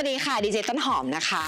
วัสดีค่ะดีเจต้นหอมนะคะ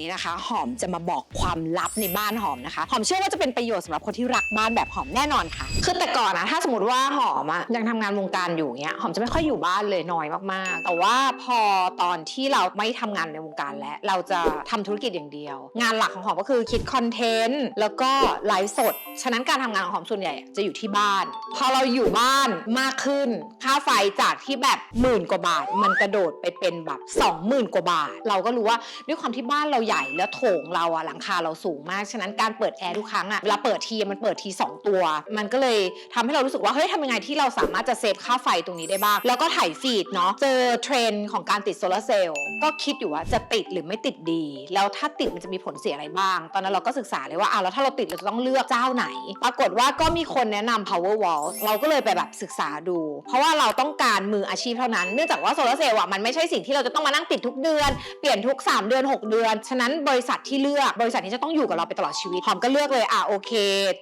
นี้นะคะ หอมจะมาบอกความลับในบ้านหอมนะคะ หอมเชื่อว่าจะเป็นประโยชน์สำหรับคนที่รักบ้านแบบหอมแน่นอนค่ะ คือแต่ก่อนนะถ้าสมมติว่าหอมอะยังทำงานวงการอยู่เนี้ยหอมจะไม่ค่อยอยู่บ้านเลยน้อยมากๆ แต่ว่าพอตอนที่เราไม่ทำงานในวงการแล้ว เราจะทำธุรกิจอย่างเดียว งานหลักของหอมก็คือคิดคอนเทนต์แล้วก็ไลฟ์สด ฉะนั้นการทำงานของหอมส่วนใหญ่จะอยู่ที่บ้าน พอเราอยู่บ้านมากขึ้น ค่าไฟจากที่แบบหมื่นกว่าบาท มันกระโดดไปเป็นแบบ20,000กว่าบาท เราก็รู้ว่าด้วยความที่บ้านเราใหญ่แล้วโถงเราอะหลังคาเราสูงมากฉะนั้นการเปิดแอร์ทุกครั้งอะเวลาเปิดทีมันเปิดทีสองตัว มันก็เลยทำให้เรารู้สึกว่าเฮ้ยทำยังไงที่เราสามารถจะเซฟค่าไฟตรงนี้ได้บ้าง แล้วก็ถ่ายฟีดเนาะเจอเทรนด์ของการติดโซลาร์เซลล์ก็คิดอยู่ว่าจะติดหรือไม่ติดดี แล้วถ้าติดมันจะมีผลเสียอะไรบ้าง ตอนนั้นเราก็ศึกษาเลยว่าอ้าวแล้วถ้าเราติดเราจะต้องเลือกเจ้าไหน ปรากฏว่าก็มีคนแนะนำ power wall เราก็เลยไปแบบศึกษาดู เพราะว่าเราต้องการมืออาชีพเท่านั้น เนื่องจากว่าโซลาร์เซลล์อะมันไม่ใช่สิ่งที่เราจะต้องมานั่งติดทุกเดือน เปลี่ยนทุก 3 เดือน 6 เดือน ฉะนั้นบริษัทที่เลือกบริษัทนี้จะต้องอยู่กับเราไปตลอดชีวิตหอมก็เลือกเลยอะโอเค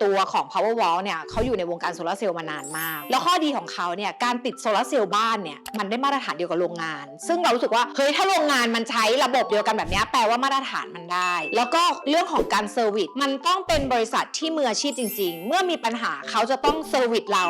ตัวของ power wall เนี่ยเขาอยู่ในวงการโซลาร์เซลล์มานานมาก แล้วข้อดีของเขาเนี่ยการติดโซลาร์เซลล์บ้านเนี่ยมันได้มาตรฐานเดียวกับโรงงาน ซึ่งเรารู้สึกว่าเฮ้ยถ้าโรงงานมันใช้ระบบเดียวกันแบบนี้แปลว่ามาตรฐานมันได้ แล้วก็เรื่องของการเซอร์วิสมันต้องเป็นบริษัทที่มืออาชีพจริง ๆ เมื่อมีปัญหาเขาจะต้องเซอร์วิสเรา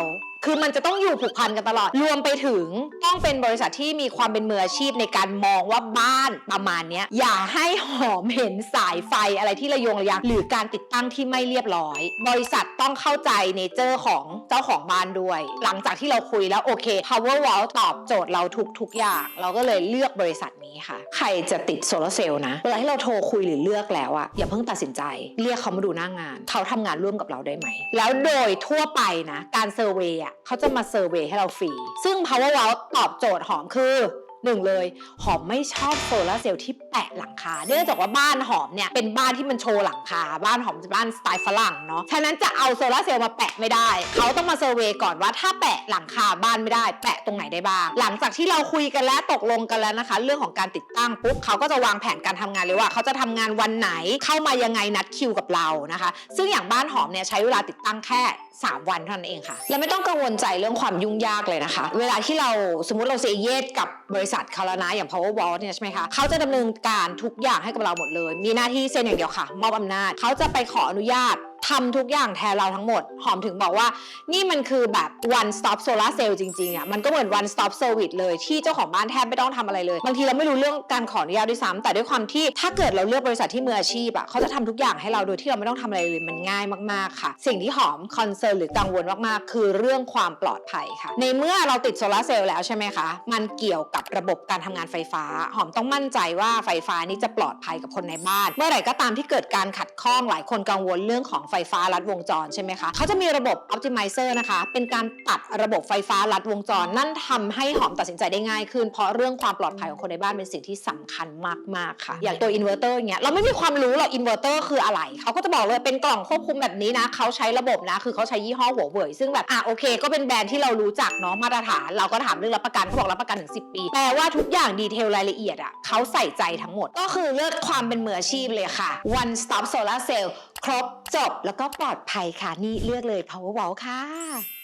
คือมันจะต้องอยู่ผูกพันกันตลอด รวมไปถึงต้องเป็นบริษัทที่มีความเป็นมืออาชีพในการมองว่าบ้านประมาณนี้อย่าให้หอมเห็นสายไฟอะไรที่ระยงระยางหรือการติดตั้งที่ไม่เรียบร้อย บริษัทต้องเข้าใจเนเจอร์ของเจ้าของบ้านด้วย หลังจากที่เราคุยแล้วโอเค Power Wall ตอบโจทย์เราทุกทุกอย่าง เราก็เลยเลือกบริษัทนี้ค่ะ ใครจะติดโซลาร์เซลล์นะเวลาที่เราโทรคุยหรือเลือกแล้วอะอย่าเพิ่งตัดสินใจ เรียกเขามาดูหน้างาน เขาทำงานร่วมกับเราได้ไหม แล้วโดยทั่วไปนะ การเซอร์เวย์อะเขาจะมาเซอร์เวย์ให้เราฟรี ซึ่ง Power Wall ตอบโจทย์หอมคือหนึ่งเลยหอมไม่ชอบโซลาร์เซลล์ที่แปะหลังคา เนื่องจากว่าบ้านหอมเนี่ยเป็นบ้านที่มันโชว์หลังคา บ้านหอมจะบ้านสไตล์ฝรั่งเนาะ ฉะนั้นจะเอาโซลาร์เซลล์มาแปะไม่ได้ เขาต้องมาเซอร์เวย์ก่อนว่าถ้าแปะหลังคาบ้านไม่ได้ แปะตรงไหนได้บ้าง หลังจากที่เราคุยกันแล้วตกลงกันแล้วนะคะ เรื่องของการติดตั้งปุ๊บเขาก็จะวางแผนการทำงานเลยว่า เขาจะทำงานวันไหนเข้ามายังไงนัดคิวกับเรานะคะ ซึ่งอย่างบ้านหอมเนี่ยใช้เวลาติดตั้งแค่ 3 วันเท่านั้นเองค่ะ และไม่ต้องกังวลใจเรื่องความยุ่งยากเลยนะคะ เวลาที่เราสมมติเราเซเยสกับบริษัทเขาแล้วนะอย่าง Power Wall เนี่ยใช่ไหมคะเขาจะดำเนินการทุกอย่างให้กับเราหมดเลย มีหน้าที่เซ็นอย่างเดียวค่ะ มอบอำนาจเขาจะไปขออนุญาต ทำทุกอย่างแทนเราทั้งหมด หอมถึงบอกว่า นี่มันคือแบบ one stop solar cell จริงๆอะ มันก็เหมือน one stop service เลย ที่เจ้าของบ้านแทบไม่ต้องทำอะไรเลย บางทีเราไม่รู้เรื่องการขออนุญาตด้วยซ้ำแต่ด้วยความที่ถ้าเกิดเราเลือกบริษัทที่มืออาชีพอะเขาจะทำทุกอย่างให้เราโดยที่เราไม่ต้องทำอะไรเลย มันง่ายมากๆค่ะ สิ่งที่หอมคอนเซิร์นหรือกังวลมากๆ คือเรื่องความปลอดภัยค่ะ ในเมื่อเราติดโซลาร์เซลล์แล้วใช่ไหมคะ มันเกี่ยวกับระบบการทำงานไฟฟ้า หอมต้องมั่นใจว่าไฟฟ้านี้จะปลอดภัยกับคนในบ้าน เมื่อไหร่ก็ตามที่เกิดการขัดข้องหลายคนกังวลเรื่องของไฟฟ้าลัดวงจรใช่ไหมคะเขาจะมีระบบ optimizer นะคะ เป็นการตัดระบบไฟฟ้าลัดวงจร นั่นทำให้หอมตัดสินใจได้ง่ายขึ้น เพราะเรื่องความปลอดภัยของคนในบ้านเป็นสิ่งที่สำคัญมากๆค่ะ อย่างตัวอินเวอร์เตอร์เงี้ยเราไม่มีความรู้หรอกอินเวอร์เตอร์คืออะไร เขาก็จะบอกเลยเป็นกล่องควบคุมแบบนี้นะเขาใช้ระบบนะ คือเขาใช้ยี่ห้อหัวเว่ยซึ่งแบบอะโอเค ก็เป็นแบรนด์ที่เรารู้จักเนาะมาตรฐาน เราก็ถามเรื่องรับประกันเขาบอกรับประกันถึง10 ปีแปลว่าทุกอย่างดีเทลรายละเอียดอะเขาใส่ใจทั้งหมด ก็คือเลือกความเป็นมืออาชีพเลยค่ะ one stop solar cell ครบจบแล้วก็ปลอดภัยค่ะ นี่เลือกเลย Power Wall ค่ะ